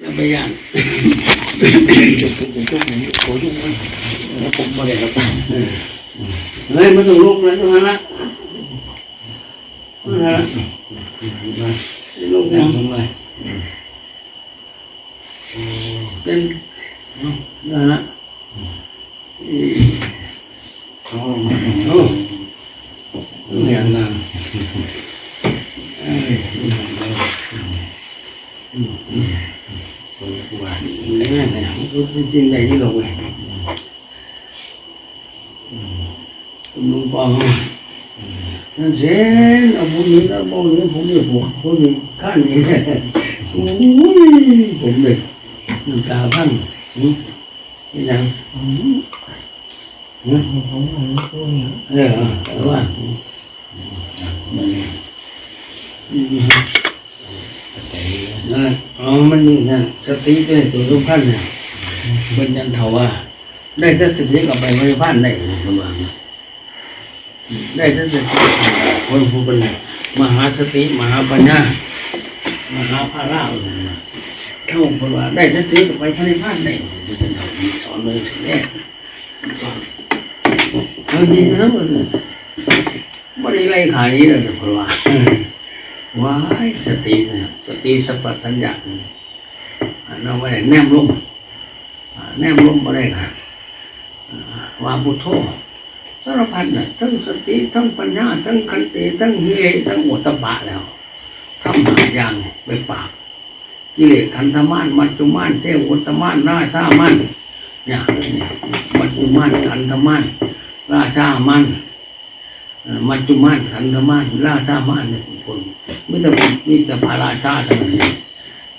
อย่าไปย่านจุกจุกจุกจุกโอ้ยจุกแล้วผมมาเลยครับเฮ้ยมาส่งลูกเลยตรงนั้นละนั่นละลูกยังทำไมเป็นนั่นละเขาโอ้เรียนนานเอ้ยคนกว่านี่แหละรู้จริงๆได้ที่ลงเลยลุงปองนั่นเช่นเอาบุญนี้แล้วบุญนี้ผมเนี่ยผม ผมนี่ข้างนี้โอ้ยผมเนี่ยน้ำตาพังนี่ยังเออเออว่ามันใจ นั่นอ๋อมันนี่นั่นสติเป็นตัวสำคัญเนี่ยเป็นยันเถาว่า ได้แต่สติกับไปไม่บ้านได้ประมาณนั้นได้แต่สติคนผู้เป็นมหาสติมหาปัญญามหาภาระเท่าคนว่า ได้สติกับไปไม่บ้านได้เป็นเถาสอนเลยถึงแรกสอนเอาดีนะมันไม่ได้ไล่ขายนี้เลยเพราะว่า ว้ายสติเนี่ยสติสัพพัญญะเนี่ยอ่าเราไม่ได้แนมลงอ่าแนมลงไม่ได้ค่ะอ่าวาพุทโธสารพัดน่ะทั้งสติทั้งปัญญาทั้งขันติทั้งฮิริทั้งอุตตปะแล้วทำหาอย่างไปปาบกิเลสขันธมานมัจจุมานเทวุตมานราชามันเนี่ยมัจจุมานขันธมานราชามันเมัจจุมานขันธมานราชามันเนี่ยคนไมิตรมิตรพาราชาทั้งนั้น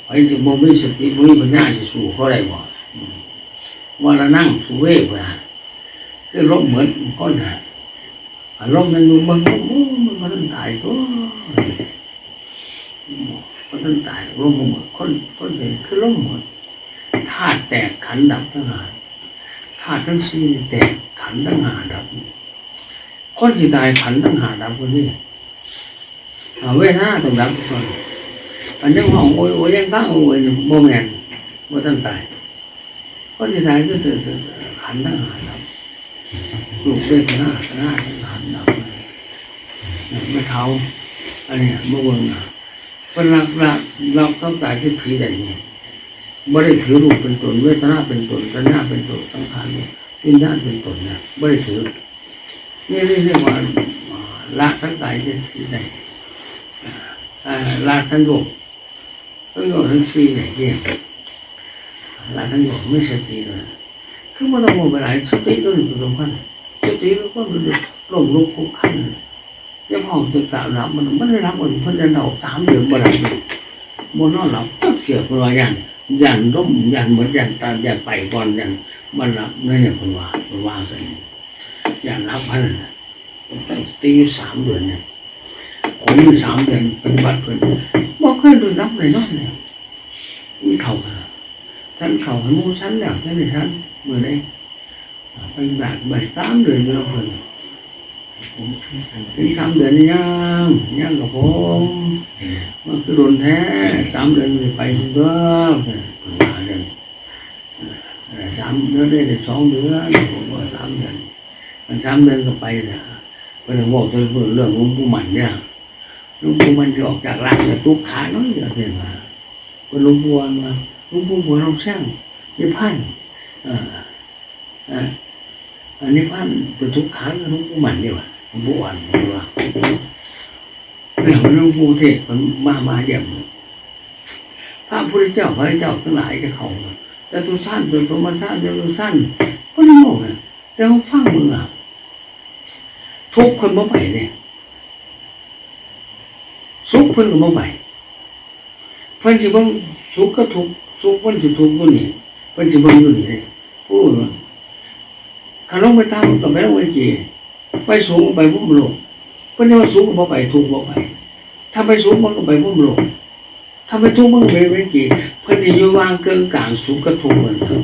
ไอ้จะบ่มีสติบ่มีปัญญาสิสู้เขาได้บ่ว่าละนั่งสุเวกว่าคือลมเหมือนก้นหาอารมณ์นั้นมันมันมันมันต้องตายตัวมันต้องตายลมหมือนคนคนเห็นคือลมหมือนธาตุแตกขันดับทั้งหาธาตุทั้งสี่แตกขันทั้งหาดับ คนที่ตายขันตั้งหาดับคนนี้าเวทนาต้องดับคนอันนี้ห้องโอ้ยโอ้ยยังตั้งโอ้ยโมแมนว่ตั้งตาย คนที่ตายก็คือขันตั้งหาดับลูกเวทนาหน้าขันดับไม่เท้าอันนี้เม่อวันเป็นลักรักเราต้องตายที่ถีได้ไงี้ยไม่ได้ถือรูปเป็นตนเวทนาเป็นตนสัน้าเป็นตนสังขารวิญญาณเป็นตนเนี่ยไม่ได้ถือ นี่เรียกว่าละทั้งใจเยที่ไหนละทั้งโลกทั้งโลกทั้งชีเนี่ยเรีละทั้งโลกไม่สติเลยคือมันเอาไปไหนสติต้องอยู่ตรงนั้นสติก็มันหลงลุกขั้นยังห้องตึกตามหลับมันไม่ได้รับมันเพิ่งจะเดาสามเดือนมาหลับบนนอนหลับก็เสียเปลอย่างย่างร่มย่างเหมือนย่างตาย่างไปก่อนย่างมันหลับนั่นเนี่ยคนว่าคนว่าสิ phần hòa phần hòa rồi dàn làm phân ตั้งตีอยู่สามเดือนเนี่ยผมมีสามเดือนปฏิบัติเพิ่นบอกเคยโดนรับเลยเนาะเนี่ยมีเข่าท่านเข่าให้หมูชั้นแล้วท่านในชั้นเมื่อไรปฏิบัติใบสามเดือนแล้วเพิ่นผมถึงสามเดือนนี่ยังยังกับผมมันคือโดนแท้สามเดือนเลยไปถึงก็ผมมาเดือนสามเดือนได้สองเดือนผมว่าสามเดือน มันสามเดือนก็ไปนะเพิ่นบอกเรื่องเรื่องลวงปู่มันเนี่ยลุงปู่มันจะออกจากร่างจะตุ๊กขาน้อยเดียวเองมาเป็นลุงปู่มาลุงปู่หัวเราสร้างนิพพานอ่าอ่าอันนิพพานเป็นทุกขาหลุงปู่มันเดียวลุงปู่อ่อนเดียวเนี่ยหลุงปู่เทศมันมามาเยี่ยมพระพุทธเจ้าพระเจ้าทั้งหลายจะเข้าแต่ตุสั้นเป็นพระมาสั้นเป็นตุสั้นก็ไม่โง่นะแต่เขาฟังมึงอะ ทุกคนบ่ไปเนี่ยสุขเพิ่นก็บ่ไปเพิ่นสิเบิ่งสุขก็ทุกสุขเพิ่นสิทุกข์อยู่นี่เพิ่นสิเบิ่งอยู่นี่เลยพูดว่าคันลงไปตามก็ไปลงไปเกี่ไปสูงไปพุ่มโลกเพิ่นว่าสูงก็บ่ไปทุกข์บ่ไปถ้าไปสูงมันก็ไปพุ่มโลกถ้าไปทุกข์มันก็ไปไปเกี่เพิ่นสิอยู่วางเกินกลางสุขกับทุกข์เหมือนกัน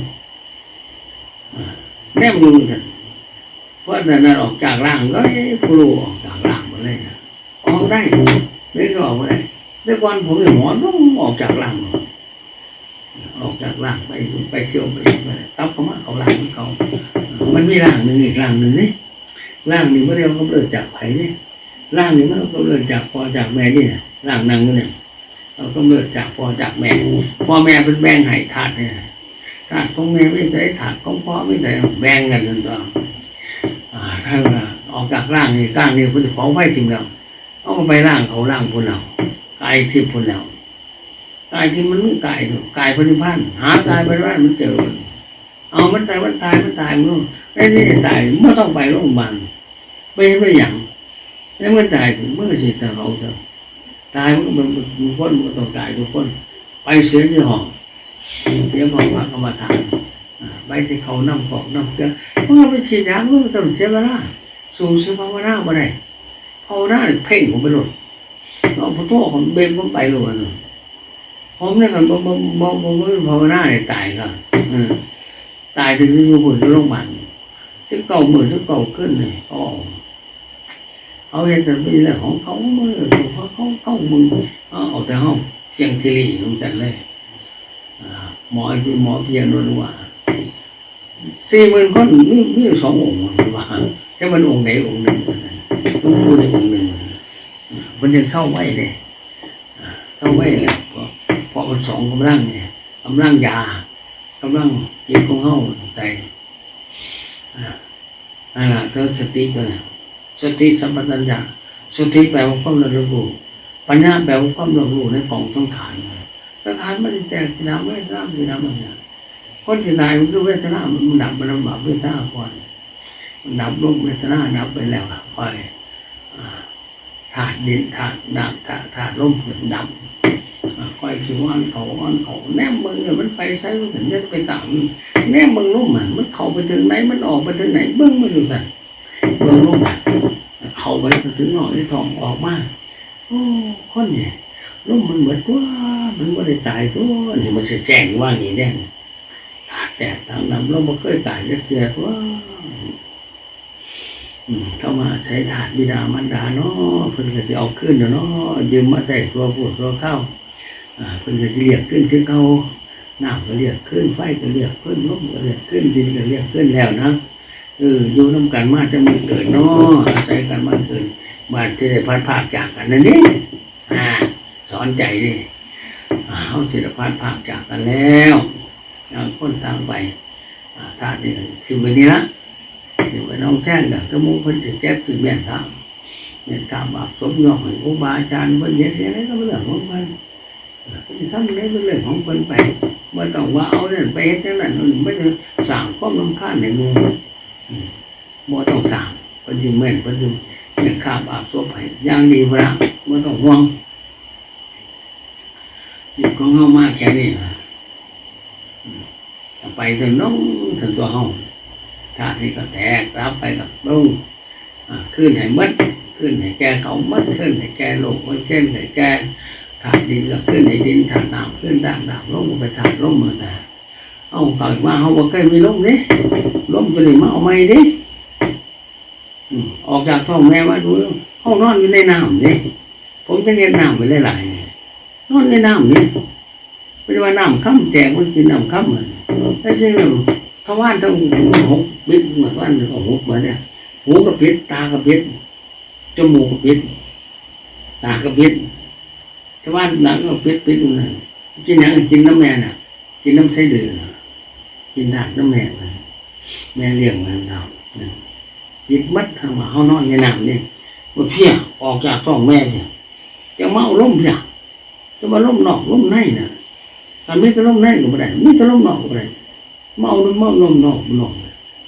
อ่าแนมอยู่กัน เพราะแต่นั้นออกจากร่างก็เอ้ผู้รู้ออกจากร่างมาเลยนะออกได้ไม่ก็ออกไม่ได้แต่ก่อนผมเนี่ยหมอต้องออกจากร่างออกจากร่างไปไปเที่ยวไปไปตับเขามาเขาร่างของเขา มันมีร่างหนึ่งอีกร่างหนึ่งนี่ร่างนี้ไม่ได้เอาเนิดจากไผ่นี่ร่างนี้มันเอากำเนิดจากพ่อจากแม่นี่นะร่างนางนี่เนี่ยเอากำเนิดจากพ่อจากแม่พ่อแม่เป็นแบ่งให้ถาดเนี่ยถาดของแม่ไม่ใช่ถาดของพ่อไม่ใช่แบ่งกันจนตัว อ่าถ้าว่าอกจากร่างนี่ร่างนี้คุณจะเผาไฟทิ้งเราเอาไปร่างเขาร่างพุ่นเรากายทิพย์พุ่นเรากายที่มันไม่กายหรอกกายพระนิพพานหากายพระนิพพานมันเจอเอามันตายมันตายมันตายมันไอ้นี่ตายไม่ต้องไปโรงพยาบาลไปเห็นไปอย่างแล้วมันตายถึงเมื่อสิตาเขาเถอะตายมันมันมันคนมันก็ต้องตายทุกคน ไปเสียที่ห้องเสียห้องว่ากรรมฐาน อ่าไปที่เขาน้ำกอกน้ำเกลือเพราะว่าไปฉีดยามันก็ต้องเสียเวลาสู่เสียภาวนาบ่ได้ภาวนาเพ่งผมไปหลดเราพุทโธผมเบนผมไปเลยวันนั้นผมเนี่ยกันบ่บ่บ่บ่บ่ภาวนาเนี่ยตายก็อืมตายถึงอยู่บนโรงพยาบาลซึ่งเก่าเหมือนซึ่งเก่าขึ้นเลยอ๋อเอาเห็นแต่เป็นเรื่องของเขาเมื่อเขาเขาเขามึงเอาเอาแต่ห้องเสียงทีรีลงจันเลยหมอคือหมอเพียงนวลว่า สี่หมื่นคนมีมีอยู่สององค์มันว่าแต่มันองค์ไหนองค์หนึ่งต้องพูดในองค์หนึ่งมันยังเศร้าไว้เลยเศร้าไว้แล้วเพราะเพราะมันสองกำลังเนี่ยกำลังยากำลังจิตของเฮาใจอ่านั่นแหละคือสติตัวนี้สติสัมปชัญญะสติแปลว่าความระลึกภูปัญญาแปลว่าความระลึกภูในกองสังขารสังขารไม่ได้แตกสีน้ำไม่ได้น้ำสีน้ำมันเนี่ย คนที่ตายมันคือเวทนา มันดับมันลำบากเวทนาก่อนมันดับลมเวทนาดับไปแล้วอะไปอ่าธาตุดินธาตุน้ำธาตุธาตุลมดับคอยผิวอันเขาอันเขาแนมมึงเนี่ยมันไปใช้มันถึงจะไปตามแนมมึงลุ่มมันมันเข้าไปถึงไหนมันออกไปถึงไหนเบิ้งไม่รู้สั่นเบิ้งลุ่มเข้าไปถึงหน่อยทองออกมาโอ้คนเนี่ยลุ่มมันเหมือนตัวมันไม่ได้ตายตัวนี่มันจะแจ้งว่าอย่างนี้แน่ แต่ทางนำเราไม่เคยตายจะเกิดว่าเข้ามาใช้ถาดบิดามารดาเนาะเพิ่นก็จะเอาขึ้นเนาะยืมมาใส่ตัวปวดตัวเข้าเพิ่นก็สิเรียกขึ้นคือเก่าน้ำก็เรียกขึ้นไฟก็เรียกขึ้นลมก็เรียกขึ้นดินก็เรียกขึ้นแล้วนะเอออยู่น้ำกันมาจะมันเกิดเนาะอาศัยกันมาเกิดมาจะได้พัดภาคจากกันนั่นนี่อ่าสอนใจดิอ่าเขาจะได้พัดภาคจากกันแล้ว ต่างคนต่างไปอ่าท่านี่สิบวันนี้ละสิบวันน้องแจ้งกับกระมูเพิ่นจะแจ้งคือแม่นตามแม่นตามบาปสมยอมให้ครูบาอาจารย์เพิ่นเฮ็ดเฮ็ดอะไรก็เรื่องของเพิ่นทำได้เป็นเรื่องของคนไปไม่ต้องว่าเอาเนี่ยไปเฮ็ดนั่นนั่นไม่ต้องสั่งความรำคาญในหมือบ่ต้องสั่งเป็นจริงแม่นเป็นจริงเนี่ยข้าบาบศพให้อย่างดีพระไม่ต้องห่วงอยู่ของเฮามาแค่นี้ล่ะ ไปถึงน้องถึงตัวเฮาถ้านี่ก็แตกรับไปกับลุงขึ้นให้มัดขึ้นให้แก่เขามัดขึ้นให้แก่โลกมันขึ้นให้แก่ถาดดินก็ขึ้นในดินถาดน้ำขึ้นด้านน้ำลงไปถาดลมมาแต่เอาเกิดมาเขาบอกใกล้ไมีลมดิลมจะได้มาเอาไม่ดิออกจากท้องแม่มาดูห้องนอนอยู่ในน้ำดิผมจะเรียนน้ำไปหลายๆนอนในน้ำนี่ไม่ใช่ว่าน้ำค่ำแจกมันกินน้ำค่ำมัน แต่จริงแล้วทว่านต้องหกบิดเหมือนว่านของหกเหมือนเนี่ยหูกับพิษตากับพิษจมูกกับพิษตากับพิษแต่ว่านหนังก็ปิดปิดนะกินหนังกินน้ำแม่น่ะ กินน้ำไส้เดือนกินดากน้ำแม่น่ะแม่เลี้ยงมันเราเนี่ยยิดมัดทางมาเขานอนในน้ำนี่ว่าเพี้ยออกจากท้องแม่เนี่ยจะมาเอาล่มเพี้ยจะมาล่มนอกล่มในน่ะถ้าไม่จะล่มในก็ไม่ได้ไม่จะล่มนอกก็ไม่ได้ เมาเมาลมนอกนอก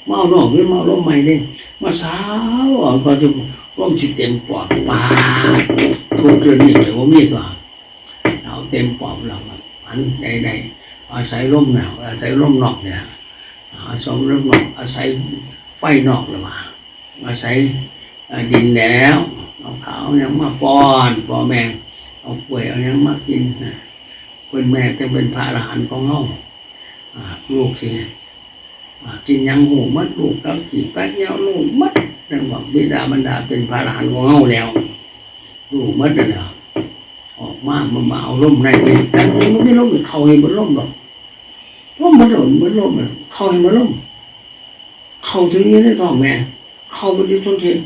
เมานอกหรือเมาลมใหม่เนี่ยมาสาวออกก็จะล่มจิตเต็มปอดปาทุกเดือนนี่แต่ว่ามีตัวเราเต็มปอดเราอันใดๆอาศัยร่มหนาวอาศัยร่มนอกเนี่ยอาศัยร่มนอกอาศัยไฟนอกหรือเปล่าอาศัยดินแล้วเอาขาวยังมาป้อนพ่อแม่เอาป่วยเอายังมากินนะเป็นแม่จะเป็นพระอรหันต์ของเรา ลูกสิกินยังหูมัดลูกกับจีแป๊กเงี้ยลูกมัดนั่นบอกบิดาบรรดาเป็นพระอรหันต์ของเราแล้วลูกมัดแล้วออกมามันมาเอาล่มในไปแต่มันไม่ล่มเขาให้บนล่มหรอกว่ามันหล่นมันล่มเขาให้มันล่มเขาถึงนี้ในท้องแม่เขาไปที่ต้นเทียน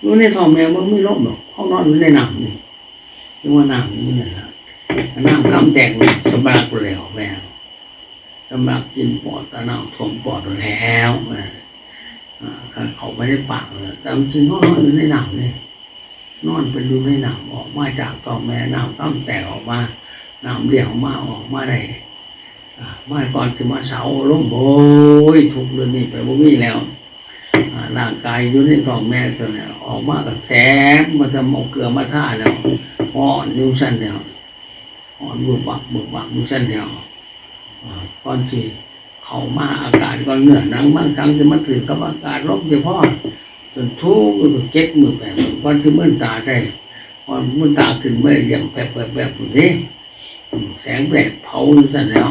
อยู่ในท้องแม่มันไม่ล่มหรอกเขานอนอยู่ในน้ำนี่เรียกว่าน้ำนี่นะน้ำกำแตกสำลักแล้วแม่ สำลักกินปอดตะน้ำท่วมปอดแล้วเขาไม่ได้ปากเลยแต่จริงนอนอยู่ในหน้ำนี่นอนเป็นอยู่ในหน้ำออกมาจากท้อแม่น้ำกำแตกออกมาน้ำเลี้ยงออกมาออกมาได้อ่าเมื่อก่อนจะมาเสาล้มโอ้ยทุกเรื่องนี้ไปบ่มีแล้วร่างกายอยู่ในท้องแม่ตัวเนี่ยออกมากับแสบมาทำเอาเกลือมาท่าแล้วอ่อนนิ้วสั้นแล้วอ่อนบุบบักบุบบักนิ้วสั้นแล้วอ่า ก่อนที่เข้ามาอากาศก่อนเหนื่อยหนังบางครั้งจะมาถือกับอากาศลบเฉพาะจนทุกข์มือเจ็บมือแปดมือก่อนที่มื่นตาใจก่อนมื่นตาขึ้นเมื่อเยี่ยมแปบแบบแบบนี้แสงแดดเผาอยู่สั้นแล้ว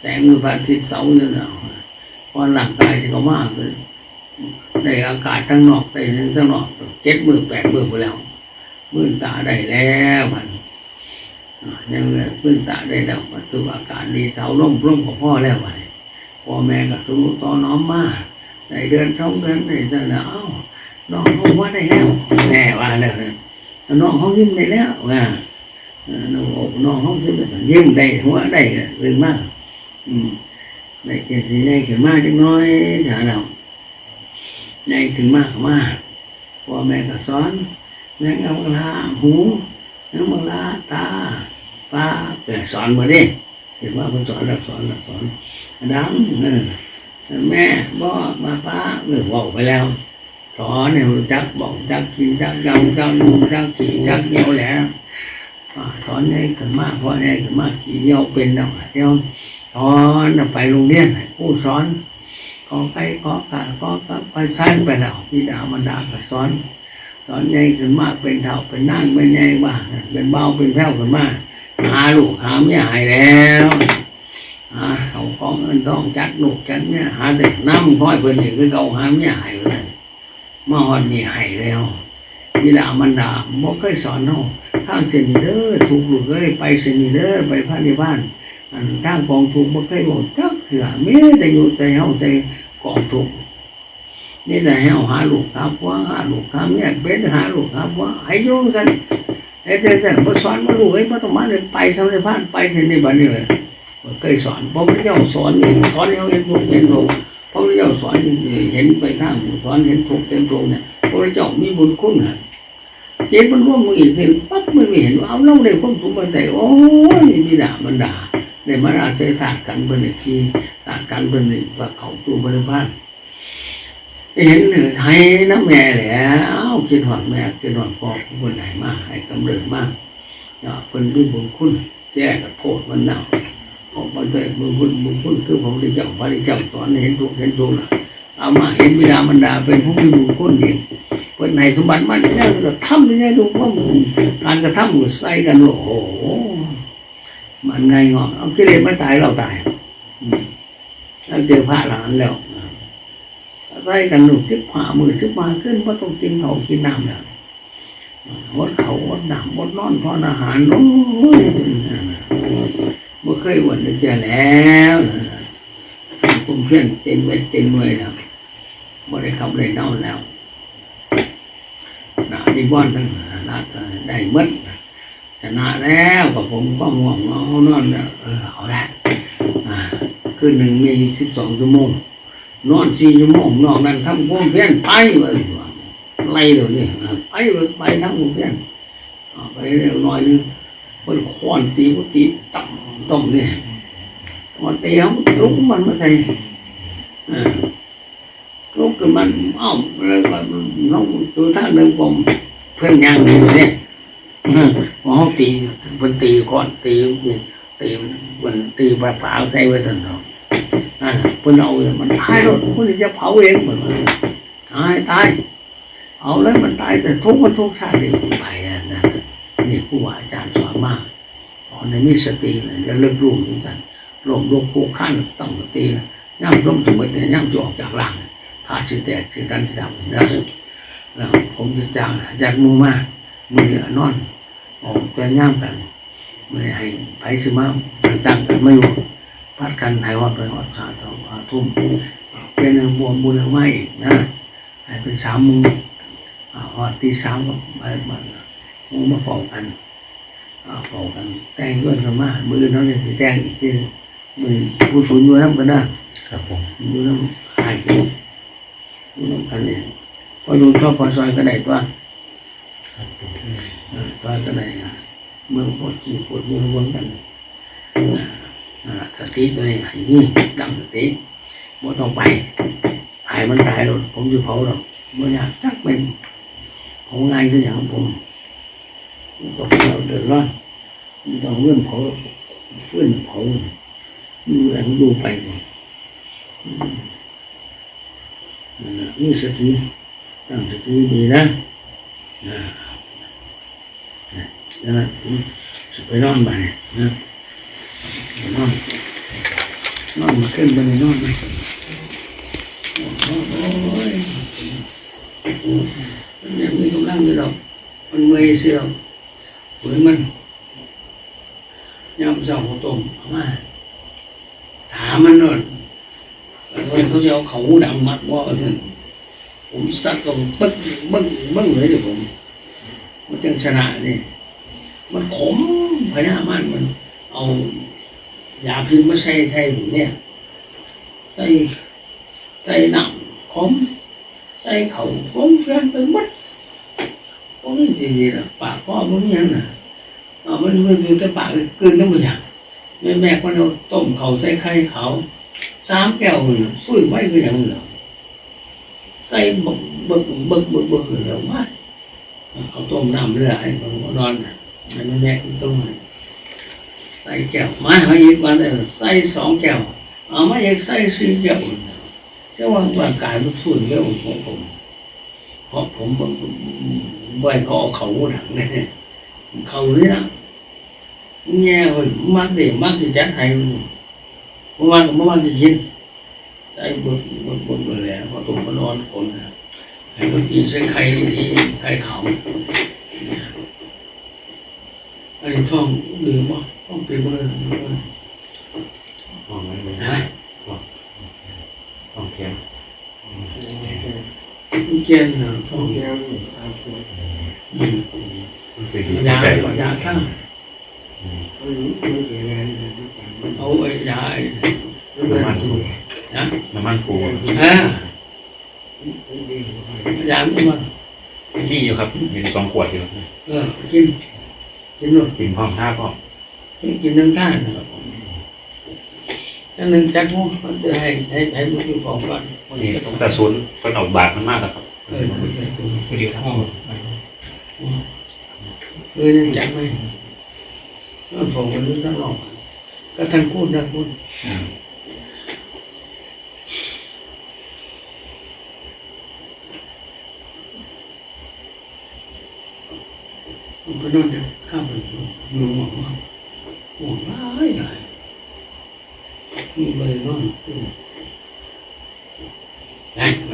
แสงพระอาทิตย์เสาเนี่ยนะเพราะร่างกายที่เขามากเลยในอากาศทั้งนอกในทั้งนอกเจ็ดมือแปดมือไปแล้วมื่นตาได้แล้วมัน ยังเลยมื่นตาได้แล้วมันสูอากาศดีเสาร่มร่มของพ่อแล้วไปพ่อแม่ก็สู้ต่อน้อมมาในเดือนสองเดือนในเดือนละเอ้าน้องเขาว่าได้แล้วแม่ว่าแล้วนะน้องเขายิ้มได้แล้วว่าเออน้องน้องเขายิ้มได้ยิ้มได้หัวได้เรื่องมากอืมในเกิดที่ได้ขึ้นมาจังน้อยถาเราได้ขึ้นมากมากพ่อแม่ก็สอนแม่ก็บังลาหู แม่บังลาตาป้าแต่สอนมาดิเห็นว่าคนสอนแล้วสอนแล้วสอนดังเออแม่บอกมาป้าเออบอกไปแล้วสอนเนี่ยจักบอกจักกินจักยำจักนุ่มจักขี่จักเหนียวแหล้วอ่าสอนให้ขึ้นมากเพราะให้ขึ้นมากขี่เหนียวเป็นแล้วเดียวสอนไปโรงเรียนผู้สอนขอไปขอกาขอกับไปสร้างไปแล้วพี่ดามันดาก็สอน สอนใหญ่ขึ้นมากเป็นเท่าเป็นนั่งเป็นใหญ่บ้างเป็นเบาเป็นแผ่วขึ้นมากหาลูกหาเมียหายแล้วหาเขาของเงินต้องจัดลูกจัดเนี่ยหาแต่น้ำค่อยเพิ่นนี่คือเขาหาเมียหายเลยมาฮอดนี่หายแล้วพี่ดามันดาบ่เคยสอนเนาะทางเซนิเด้อถูกลูกเอ้ยไปเซนิเด้อไปพระในบ้านอันทางกองทุนบ่เคยบอกจักเถื่อมีแต่อยู่ใจเฮาใจกองทุน นี่แต่เฮาหาลูกหาผัวหาลูกหาเมียเป็นหาลูกหาผัวให้อยุ่งกันไอ้แต่แต่บ่สอนบ่รู้ไอ้บ่ต้องมาเลยไปสำเร็จผ่านไปถึงในบัดนี้เลยเคยสอนพระพุทธเจ้าสอนเองสอนเฮาเห็นทุกเห็นโทษพระพุทธเจ้าสอนเห็นไปทางสอนเห็นทุกเห็นโทษเนี่ยพระพุทธเจ้ามีบุญคุณน่ะเจ็บมันร่วมมืออีกเห็นปั๊บมันไม่เห็นว่าเอาเราได้ความสุขมาแต่โอ้ยมีด่ามันด่าในมาราเสถากันบริทีตากันบริว่าเขาตัวบริพาน เห็นไทยน้ำแม่แล้วคิดหอดแม่คิดหอดพ่อคนไหนมาให้กำเริบมากอย่าคนที่บุญคุณแย่กับโทษมันเน่าเพราะมันได้บุญคุณบุญคุณคือผมได้เจ้าพระเจ้าสอนให้เห็นทุกเห็นทุกนะเอามาเห็นบิดามารดาเป็นผู้มีบุญคุณเองเพื่อนสมบัติมันเนี่ยก็ทำยังไงดูว่าการกระทำมันใส่กันโอ้โหมันไงงอเอากิเลสไม่ตายเราตายอืมเราเจอพระหลานแล้ว ไล่กันหนุกสิบผ่ามือสิบมาขึ้นเพราะต้องกินเขากินน้ำแล้ววดเขาวดน้ำวดนอนทอนอาหารโอ้ยเมื่เคยวันเจอแล้วผมเพื่อนเต็มเวทเต็มหน่วยแล้วไม่ได้ขับเลยนอนแล้วหนาที่บ้านทั้งหนาได้หมดชนะแล้วกับผมก็ง่วงนอนนอนแล้วเออเอาละอ่าคืนหนึ่งมีสิบสองชั่วโมง นอนสี่ชั่วโมงนอกนั้นทำความเพียรไปเลยไล่เดี๋ยวนี้อ่ไปเลยไปทำความเพียรไปเร็วหน่อยนึงเพิ่นคว้านตีก็ตีต่ำต่ำเนี่ยมันตีเขาลุกมันมาใส่ลุกขึ้นมันเอ้าแล้วก็น้องตัวท่านเดินผมเพื่อนยังดีอยู่เนี่ยหมอตีมันตีก่อนตีตีมันตีปลาเปล่าใจไว้ทันที อ่าเพิ่นเอามันตายแล้วเพิ่นจะเผาเองเหมือนตายตายเอาแล้วมันตายแต่ทุกข์มันทุกข์ชาติไปนะนะนี่ผู้ว่าอาจารย์สอนมากตอนในมีสติเลยจะเลิกรู้เหมือนกันลมลมผูกขั้นต้องสตินะย่ำลมสมัยแต่ย่ำจะออกจากหลังพาชิแตกคือกันที่ทำนะแล้วผมจะจางจากมือมากมือนอนออกแต่ย่ามกันไม่ให้ไผสมาตั้งกันไม่อยู่ พัดกันไทยว่าไปว่าสาสองอาทุ่มเป็นหนึ่งบวมบุญหรือไม่นะให้เป็นสามโมงอ่าพอตีสามก็ไปมาโมงมาเฝ้ากันอ่าเฝ้ากัน แต่งเรื่องกันมามือน้องจะแต่งอีกทีมือผู้สูงอยู่น้ำกันนะครับผมอยู่น้ำหายกันอยู่น้ำกันเนี่ยพออยู่ชอบพอซอยก็ได้ตัวครับผมเออซอยก็ได้นะเมืองปวดจีปวดเมืองวนกัน อ่านั่นล่ะสติตัวนี้ให้นี่จำสติบ่ต้องไปหายมันตายหรอกผมจะเผาหรอกบ่อยากจักเป็นเผาง่ายคืออย่างของผมตกเราเดือดร้อนไม่ต้องเรื่องเผาเฟื่อนเผาดูแลดูไปเลยอืมนั่นล่ะมีสติตั้งสติดีนะนะนะนั่นแหละผมจะไปนอนไปนะไป นอนนอนมาขึ้นไปนอนนะโอ้ยมันยังมีกำลังอยู่หรอกมันเมื่อยเสียวหมือนมันยำเสาต้มเอามาถามมันโน่นแล้วเขาจะเอาเขาดังมัดว่าท่านผมซัดก็บึ้งบึ้งบึ้งเลยเดี๋ยวผม มันจังชนะนี่มันขมพญามันมัน เอา ยาพิษมาใส่ใส่หรือเนี่ยใส่ใส่หนังขมใส่เขาขมเพื่อนไปหมดพวกนี้สิดีนะปากพ่อมันมีหยังนะอ่ามันมันคือแต่ปากเกินทั้งหมดอย่างแม่แม่ก็เอาต้มเขาใส่ไข่เขาสามแก้วเลยฟื้นไว้คืออย่างเหรอใส่บึกบึกบึกบึกบึกเลยเหรอวะเขาต้มน้ำเลือดให้ผมก็นอนน่ะแม่แม่กินต้มให้ ใส่แก้วมาให้อีกวันแต่ใส่สองแก้วเอามาอีกใส่สี่แก้วเจ้าว่าร่างกายมันฟื้นเร็วของผม เพราะผมบ่อยเขาเอาเขาหนังเนี่ยเขาเลยนะแง่คนมักเด็มักจะจัดให้มันเมื่อวานเมื่อวานจะกินใส่บึกบึกบึกเลยแหละพอตัวมันนอนคนให้มันกินเส้นไข่ดีไข่ขาวไอ้ท้องดื้อบ่ ต้องเป็นบ่เลยห้องไว้เลยนะห้องเพียงมันเจนนะท้องยามันเป็นยาใจยาข้างเอาไอ้ยาไอ้น้ำมันปูนะน้ำมันปูอ่ายาไม่มานี่อยู่ครับอยู่ในสองขวดอยู่เออกินกินหมดกินพร้อมท่าพร้อม กินน้ำตาลนะครับถ้าหนึ่งจักมูมันจะให้ให้ให้ลูกอยู่ของก่อนนี่แต่ศูนย์เป็นออกบาทมันมากครับเออมันเดียวทั้งหมดเออนั่นจักไหมนั่นผมกันรู้ทั้งหลอกก็ท่านพูดนะพูดผมก็นอนเดี๋ยข้ามไปดูหมอว่า หมอกร้ายใหญ่นี่เลยนอนขึ้นนะไป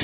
เ